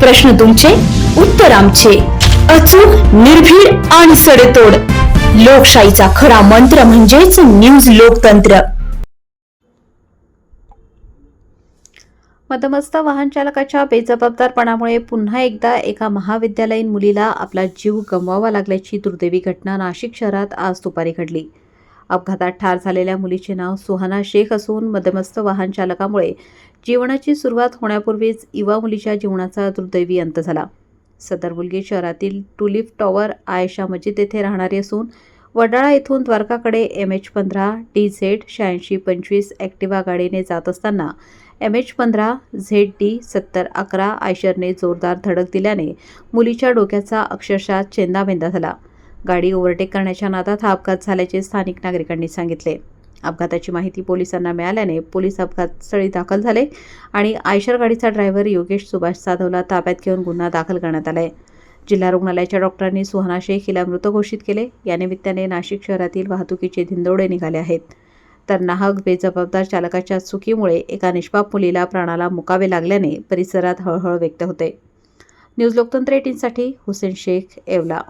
प्रश्न तुमचे उत्तर आमचे. अचूक निर्भीड आणि सडेतोड. लोकशाहीचा खरा मंत्र म्हणजेच न्यूज लोकतंत्र. मदमस्त वाहन चालकाच्या बेजबाबदारपणामुळे पुन्हा एकदा एका महाविद्यालयीन मुलीला आपला जीव गमवावा लागल्याची दुर्दैवी घटना नाशिक शहरात आज दुपारी घडली. अपघातात ठार झालेल्या मुलीचे नाव सुहाना शेख असून मध्यमस्थ वाहन चालकामुळे जीवनाची सुरुवात होण्यापूर्वीच युवा मुलीच्या जीवनाचा दुर्दैवी अंत झाला. सदर मुलगी शहरातील टुलिप टॉवर आयशा मस्जिद येथे राहणारी असून वडाळा येथून द्वारकाकडे एम एच पंधरा डी झेड शहाऐंशी पंचवीस ॲक्टिवा गाडीने जात असताना एम एच पंधरा झेड डी सत्तर अकरा आयशरने जोरदार धडक दिल्याने मुलीच्या डोक्याचा अक्षरशः चेंदामेंदा झाला. गाडी ओव्हरटेक करण्याच्या नादात हा अपघात झाल्याचे स्थानिक नागरिकांनी सांगितले. अपघाताची माहिती पोलिसांना मिळाल्याने पोलीस अपघातस्थळी दाखल झाले आणि आयशर गाडीचा ड्रायव्हर योगेश सुभाष जाधवला ताब्यात घेऊन गुन्हा दाखल करण्यात आला आहे जिल्हा रुग्णालयाच्या डॉक्टरांनी सुहाना शेख हिला मृत घोषित केले. या निमित्ताने नाशिक शहरातील वाहतुकीचे धिंदोडे निघाले आहेत. तर नाहक बेजबाबदार चालकाच्या चुकीमुळे एका निष्पाप मुलीला प्राणाला मुकावे लागल्याने परिसरात हळहळ व्यक्त होते. न्यूज लोकतंत्र एटीनसाठी हुसेन शेख येवला.